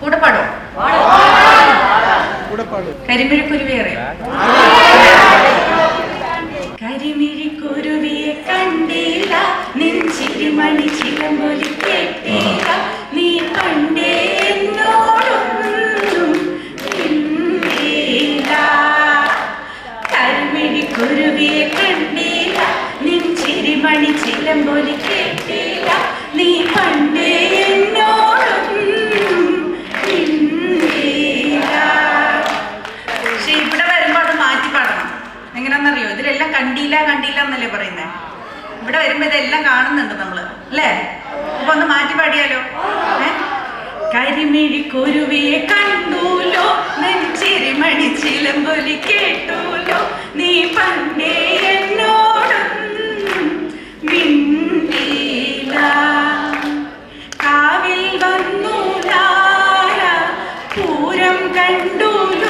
കൂടെ പാടോ കൂടെ പാടും കരിമിഴിക്കുരുവി അറിയാം കരിമിഴിക്കുരുവിയെ കണ്ടില്ല നെഞ്ചിരി മണി ചിലമ്പൊലി കേട്ടില്ല. നീ കണ്ടേ എന്നോടൊന്നും മിണ്ടിയില്ല. കരിമിഴിക്കുരുവിയെ കണ്ടില്ല നെഞ്ചിരി മണി ചിലമ്പൊലി കണ്ടില്ല കണ്ടില്ല എന്നല്ലേ പറയുന്നേ? ഇവിടെ വരുമ്പോ ഇതെല്ലാം കാണുന്നുണ്ട് നമ്മൾ അല്ലേ? അപ്പൊ ഒന്ന് മാറ്റി പാടിയാലോ? കരിമിഴി കുരുവിയെ കണ്ടൂലോ? നെഞ്ചിരിമണി ചിലമ്പൊലി കേട്ടൂലോ? നീ പണ്ടേ എന്നോടും മിണ്ടിയില്ല. കാവിൽ വന്നൂലാര പൂരം കണ്ടൂലോ?